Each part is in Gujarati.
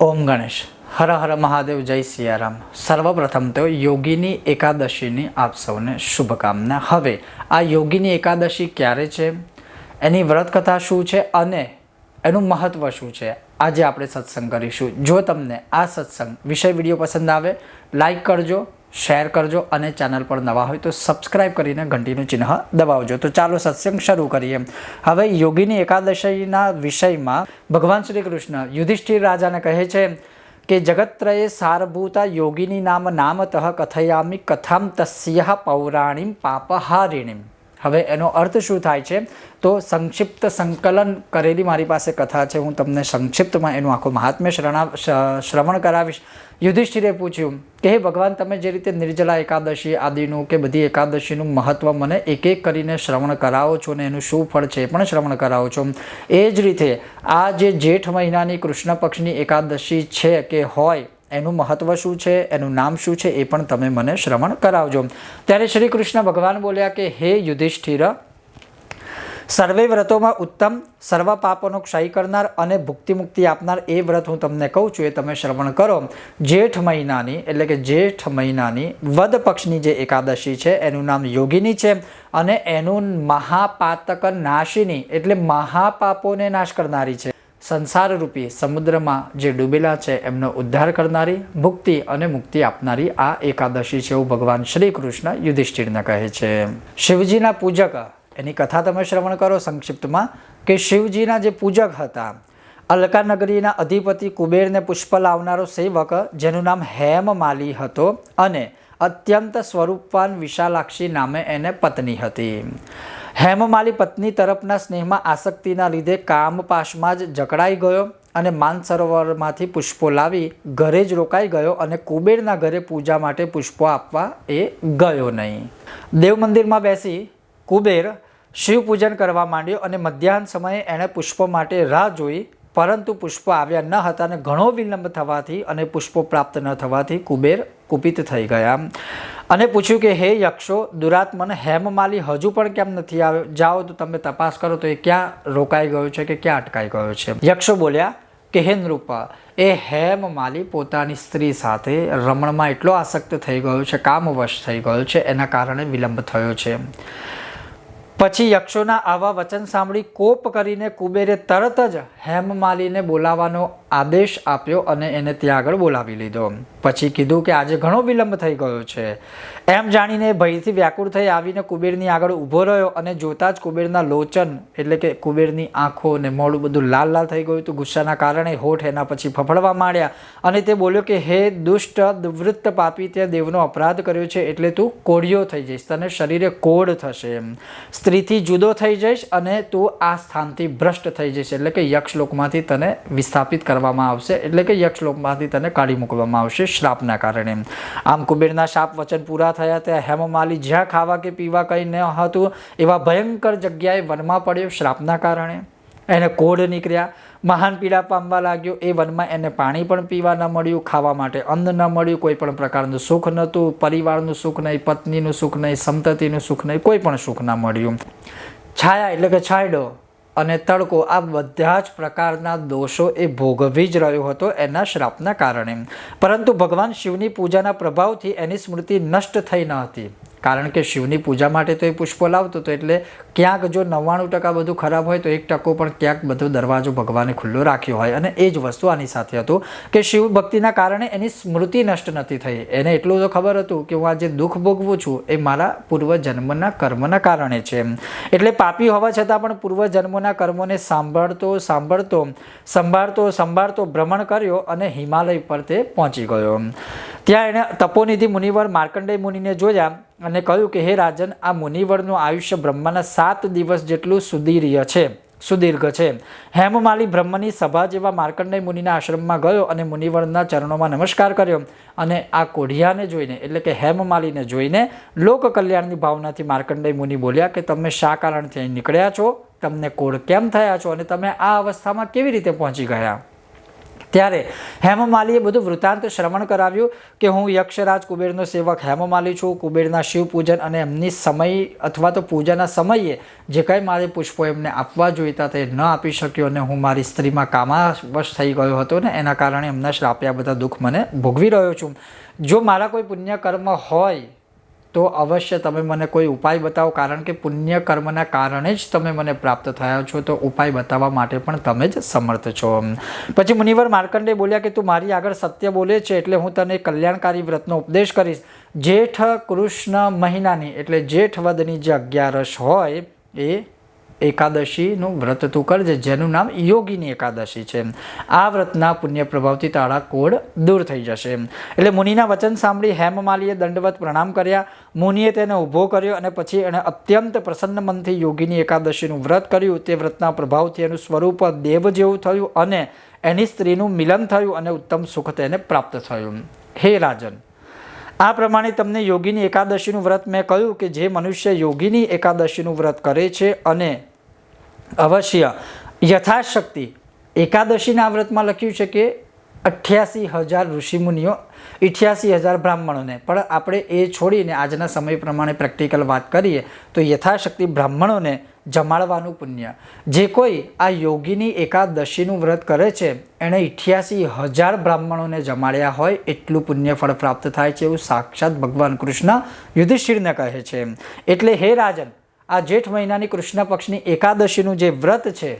ઓમ ગણેશ. હર હર મહાદેવ, જય સિયારામ. સર્વપ્રથમ તો યોગીની એકાદશીની આપ સૌને શુભકામના. હવે, આ યોગીની એકાદશી ક્યારે છે? એની વ્રત કથા શું છે અને એનું મહત્ત્વ શું છે? આજે આપણે સત્સંગ કરીશું. જો તમને આ સત્સંગ વિષય વીડિયો પસંદ આવે, લાઈક કરજો. શેર કરજો અને ચેનલ પર નવા હોય તો સબસ્ક્રાઈબ કરીને ઘંટીનું ચિહ્ન દબાવજો. તો ચાલો સત્સંગ શરૂ કરીએ. હવે યોગીની એકાદશીના વિષયમાં ભગવાન શ્રી કૃષ્ણ યુધિષ્ઠિર રાજાને કહે છે કે, જગત્રયે સારભૂતા યોગીની નામ નામતઃ કથયામી કથામ તસ્ય પૌરાણીમ પાપહારિણીમ. હવે એનો અર્થ શું થાય છે? તો સંક્ષિપ્ત સંકલન કરેલી મારી પાસે કથા છે. હું તમને સંક્ષિપ્તમાં એનું આખું મહાત્મ્ય શ્રવણ કરાવીશ. યુધિષ્ઠિરે પૂછ્યું, કે હે ભગવાન, તમે જે રીતે નિર્જલા એકાદશી આદિનું કે બધી એકાદશીનું મહત્ત્વ મને એક એક કરીને શ્રવણ કરાવો છો ને એનું શું ફળ છે એ પણ શ્રવણ કરાવો છો. એ જ રીતે આ જે જેઠ મહિનાની કૃષ્ણ પક્ષની એકાદશી છે કે હોય એનું મહત્વ શું છે, એનું નામ શું છે એ પણ તમે મને શ્રવણ કરાવજો. ત્યારે શ્રી કૃષ્ણ ભગવાન બોલ્યા કે, હે યુધિષ્ઠિર, સર્વે વ્રતોમાં ઉત્તમ, સર્વ પાપોનો ક્ષય કરનાર અને ભુક્તિ મુક્તિ આપનાર એ વ્રત હું તમને કહું છું, એ તમે શ્રવણ કરો. જેઠ મહિનાની, એટલે કે જેઠ મહિનાની વદ પક્ષની જે એકાદશી છે, એનું નામ યોગિની છે અને એનું મહાપાતક નાશિની, એટલે મહાપાપોને નાશ કરનારી છે. સંસારરૂપી સમુદ્રમાં જે ડૂબેલા છે, એમનો ઉદ્ધાર કરનારી, ભુક્તિ અને મુક્તિ આપનારી આ એકાદશી છે એવું ભગવાન શ્રી કૃષ્ણ યુધિષ્ઠિરને કહે છે. શિવજીના પૂજક, એની કથા તમે શ્રવણ કરો સંક્ષિપ્તમાં, કે શિવજીના જે પૂજક હતા અલકાનગરીના અધિપતિ કુબેરને પુષ્પ લાવનારો સેવક, જેનું નામ હેમમાલી હતો અને અત્યંત સ્વરૂપવાન વિશાલાક્ષી નામે એને પત્ની હતી. હેમમાલી પત્ની તરફના સ્નેહમાં આસક્તિના લીધે કામપાશમાં જ જકડાઈ ગયો અને માનસરોવરમાંથી પુષ્પો લાવી ઘરે જ રોકાઈ ગયો અને કુબેરના ઘરે પૂજા માટે પુષ્પો આપવા એ ગયો નહીં. દેવ મંદિરમાં બેસી કુબેર શિવ પૂજન કરવા માંડ્યો અને મધ્યાહન સમયે એણે પુષ્પો માટે રાહ જોઈ પરંતુ પુષ્પો આવ્યા ન હતા અને ઘણો વિલંબ થવાથી અને પુષ્પો પ્રાપ્ત ન થવાથી કુબેર કુપિત થઈ ગયા. અને પૂછ્યું કે, હે યક્ષો, દુરાત્મન હેમમાલી હજુ પણ કેમ નથી આવ્યો? જાઓ, તો તમે તપાસ કરો, તો એ ક્યાં રોકાઈ ગયો છે કે ક્યાં અટકાઈ ગયો છે? યક્ષો બોલ્યા, કે હે નૃપ, એ હેમમાલી પોતાની સ્ત્રી સાથે રમણમાં એટલો આસક્ત થઈ ગયો છે, કામવશ થઈ ગયો છે, એના કારણે વિલંબ થયો છે. પછી યક્ષોના આવા વચન સાંભળી કોપ કરીને કુબેરે તરત જ હેમમાલીને બોલાવવાનો આદેશ આપ્યો અને એને ત્યાં આગળ બોલાવી લીધો. પછી કીધું કે આજે ઘણો વિલંબ થઈ ગયો છે. એમ જાણીને ભયથી વ્યાકુળ થઈ આવીને કુબેરની આગળ ઊભો રહ્યો અને જોતાં જ કુબેરના લોચન, એટલે કે કુબેરની આંખો અને મોડું બધું લાલ લાલ થઈ ગયું હતું. ગુસ્સાના કારણે હોઠ એના પછી ફફડવા માંડ્યા અને તે બોલ્યો કે, હે દુષ્ટ વૃત્ત પાપી તે દેવનો અપરાધ કર્યો છે એટલે તું કોળિયો થઈ જઈશ, તને શરીરે કોડ થશે. એમ સ્ત્રીથી જુદો થઈ જઈશ અને તું આ સ્થાનથી ભ્રષ્ટ થઈ જઈશ, એટલે કે યક્ષલોકમાંથી તને વિસ્થાપિત કરવામાં આવશે એટલે કે યક્ષલોકમાંથી તને કાઢી મૂકવામાં આવશે શ્રાપના કારણે. આમ કુબેરના શાપ વચન પૂરા થયા ત્યાં હેમમાલી જ્યાં ખાવા કે પીવા કંઈ ન હતું, એવા ભયંકર જગ્યાએ વનમાં પડ્યો શ્રાપના કારણે. એને કોઢ નીકળ્યા, મહાન પીડા પામવા લાગ્યો, એ વનમાં એને પાણી પણ પીવા ન મળ્યું, ખાવા માટે અન્ન ન મળ્યું, કોઈ પણ પ્રકારનું સુખ નહોતું, પરિવારનું સુખ નહીં, પત્નીનું સુખ નહીં, સંતતિનું સુખ નહીં, કોઈ પણ સુખ ન મળ્યું. છાયા એટલે કે છાંયડો. અને તડકો આ બધા જ પ્રકારના દોષો એ ભોગવી જ રહ્યો હતો એના શ્રાપના કારણે. પરંતુ ભગવાન શિવની પૂજાના પ્રભાવથી એની સ્મૃતિ નષ્ટ થઈ ન હતી. કારણ કે શિવની પૂજા માટે તો એ પુષ્પો લાવતો હતો એટલે ક્યાંક જો નવ્વાણું ટકા બધું ખરાબ હોય તો એક ટકો પણ ક્યાંક બધો દરવાજો ભગવાને ખુલ્લો રાખ્યો હોય. અને એ જ વસ્તુ આની સાથે હતું કે શિવ ભક્તિના કારણે એની સ્મૃતિ નષ્ટ નથી થઈ. એને એટલું તો ખબર હતું કે હું આ જે દુઃખ ભોગવું છું, એ મારા પૂર્વજન્મના કર્મના કારણે છે એટલે પાપી હોવા છતાં પણ પૂર્વજન્મના કર્મોને સાંભળતો સાંભળતો, સંભાળતો સંભાળતો ભ્રમણ કર્યો અને હિમાલય પર તે પહોંચી ગયો. ત્યાં એણે તપોનિધિ મુનિવર માર્કંડેય મુનિને જોયા અને કહ્યું કે, હે રાજન, આ મુનિવરનું આયુષ્ય બ્રહ્માના સાત દિવસ જેટલું સુદીર્ય છે, સુદીર્ઘ છે. હેમમાલી બ્રહ્મની સભા જેવા માર્કંડેય મુનિના આશ્રમમાં ગયો અને મુનિવરના ચરણોમાં નમસ્કાર કર્યો અને આ કોઢિયાને જોઈને, એટલે કે હેમમાલીને જોઈને લોક કલ્યાણની ભાવનાથી માર્કંડેય મુનિ બોલ્યા કે, તમે શા કારણથી અહીં નીકળ્યા છો? તમને કોઢ કેમ થયા છો? અને તમે આ અવસ્થામાં કેવી રીતે પહોંચી ગયા? ત્યારે હેમમાલીએ બધું વૃત્તાંત શ્રવણ કરાવ્યું કે હું યક્ષરાજ કુબેરનો સેવક હેમમાલી છું. કુબેરના શિવ પૂજન અને એમની સમય અથવા તો પૂજાના સમયે જે કંઈ મારે પુષ્પો એમને આપવા જોઈતા તે ન આપી શક્યો અને હું મારી સ્ત્રીમાં કામાવશ થઈ ગયો હતો ને એના કારણે એમના શ્રાપ્યા બધા દુઃખ મને ભોગવી રહ્યો છું. જો મારા કોઈ પુણ્ય કર્મ હોય તો અવશ્ય તમે મને કોઈ ઉપાય બતાવો, કારણ કે પુણ્ય કર્મના કારણે જ તમે મને પ્રાપ્ત થયા છો, તો ઉપાય બતાવવા માટે પણ તમે જ સમર્થ છો. પછી મુનિવર માર્કંડે બોલ્યા કે તું મારી આગળ સત્ય બોલે છે, એટલે હું તને કલ્યાણકારી વ્રતનો ઉપદેશ કરીશ. જેઠ કૃષ્ણ મહિનાની, એટલે જેઠ વદની જે અગિયારસ હોય, એ એકાદશીનું વ્રત તું કરજે, જેનું નામ યોગીની એકાદશી છે. આ વ્રતના પુણ્ય પ્રભાવથી તારા કોડ દૂર થઈ જશે. એટલે મુનિના વચન સાંભળી હેમમાલીએ દંડવત પ્રણામ કર્યા. મુનિએ તેને ઊભો કર્યો અને પછી એણે અત્યંત પ્રસન્ન મનથી યોગીની એકાદશીનું વ્રત કર્યું. તે વ્રતના પ્રભાવથી એનું સ્વરૂપ દેવ જેવું થયું અને એની સ્ત્રીનું મિલન થયું અને ઉત્તમ સુખ તેને પ્રાપ્ત થયું. હે રાજન, આ પ્રમાણે તમને યોગીની એકાદશીનું વ્રત મેં કહ્યું કે જે મનુષ્ય યોગીની એકાદશીનું વ્રત કરે છે અને અવશ્ય. યથાશક્તિ. એકાદશીના વ્રતમાં લખ્યું છે કે અઠ્યાસી હજાર ઋષિમુનિઓ, ઇઠ્યાસી હજાર બ્રાહ્મણોને. પણ આપણે એ છોડીને આજના સમય પ્રમાણે પ્રેક્ટિકલ વાત કરીએ તો યથાશક્તિ બ્રાહ્મણોને જમાડવાનું પુણ્ય. જે કોઈ આ યોગીની એકાદશીનું વ્રત કરે છે, એણે ઇઠ્યાસી હજાર બ્રાહ્મણોને જમાડ્યા હોય એટલું પુણ્ય ફળ પ્રાપ્ત થાય છે એવું સાક્ષાત ભગવાન કૃષ્ણ યુધિષ્ઠિરને કહે છે. એટલે હે રાજન આ જેઠ મહિનાની કૃષ્ણ પક્ષની એકાદશીનું જે વ્રત છે,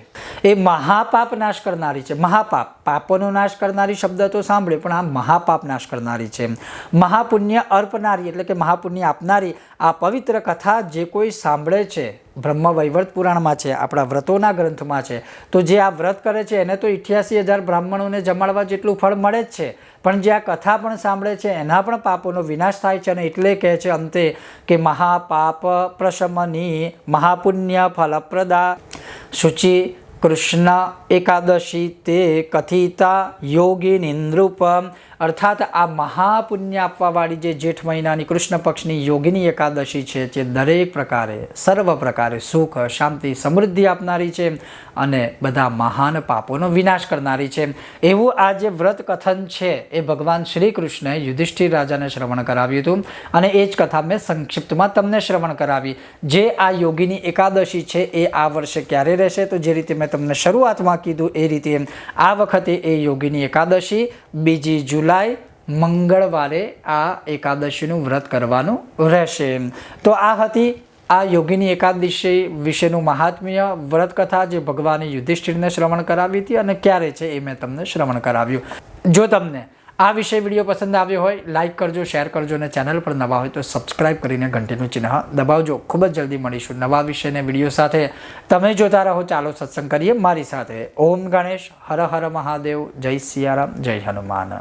એ મહાપાપ નાશ કરનારી છે. મહાપાપ, પાપોનો નાશ કરનારી શબ્દ તો સાંભળે પણ આ મહાપાપ નાશ કરનારી છે. મહાપુણ્ય અર્પનારી, એટલે કે મહાપુણ્ય આપનારી આ પવિત્ર કથા જે કોઈ સાંભળે છે બ્રહ્મ વૈવર્ત પુરાણમાં છે, આપણા વ્રતોના ગ્રંથમાં છે. તો જે આ વ્રત કરે છે, એને તો ઇઠ્યાસી હજાર બ્રાહ્મણોને જમાડવા જેટલું ફળ મળે જ છે. પણ જે આ કથા પણ સાંભળે છે, એના પણ પાપોનો વિનાશ થાય છે અને એટલે કહે છે અંતે કે મહાપાપ પ્રશમની મહાપુણ્ય ફલપ્રદા. શુચિ કૃષ્ણ એકાદશી તે કથિતા યોગી નિંદ્રુપ અર્થાત આ મહાપુણ્ય આપવાવાળી જે જેઠ મહિનાની કૃષ્ણ પક્ષની યોગીની એકાદશી છે, જે દરેક પ્રકારે, સર્વ પ્રકારે સુખ, શાંતિ, સમૃદ્ધિ આપનારી છે અને બધા મહાન પાપોનો વિનાશ કરનારી છે. એવું આ જે વ્રત કથન છે, એ ભગવાન શ્રી કૃષ્ણએ યુધિષ્ઠિર રાજાને શ્રવણ કરાવ્યું હતું અને એ જ કથા મેં સંક્ષિપ્તમાં તમને શ્રવણ કરાવી. જે આ યોગીની એકાદશી છે, એ આ વર્ષે ક્યારે રહેશે? તો જે રીતે મેં તમને શરૂઆતમાં કીધું, એ રીતે આ વખતે એ યોગીની એકાદશી, બીજી જુલાઈ, મંગળવારે આ એકાદશીનું વ્રત કરવાનું રહેશે. તો આ હતી આ યોગીની એકાદશી વિશેનું મહાત્મ્ય વ્રત કથા જે ભગવાને યુધિષ્ઠિરને શ્રવણ કરાવી હતી અને ક્યારે છે એ મેં તમને શ્રવણ કરાવ્યું. જો તમને આ વિષય વીડિયો પસંદ આવ્યો હોય લાઇક કરજો, શેર કરજો અને ચેનલ પર નવા હોય તો સબસ્ક્રાઇબ કરીને ઘંટીનું ચિહ્ન દબાવજો. ખૂબ જ જલ્દી મળીશું નવા વિષયને વીડિયો સાથે. તમે જોતા રહો, ચાલો સત્સંગ કરીએ. મારી સાથે ઓમ ગણેશ, હર હર મહાદેવ, જય સિયારામ, જય હનુમાન.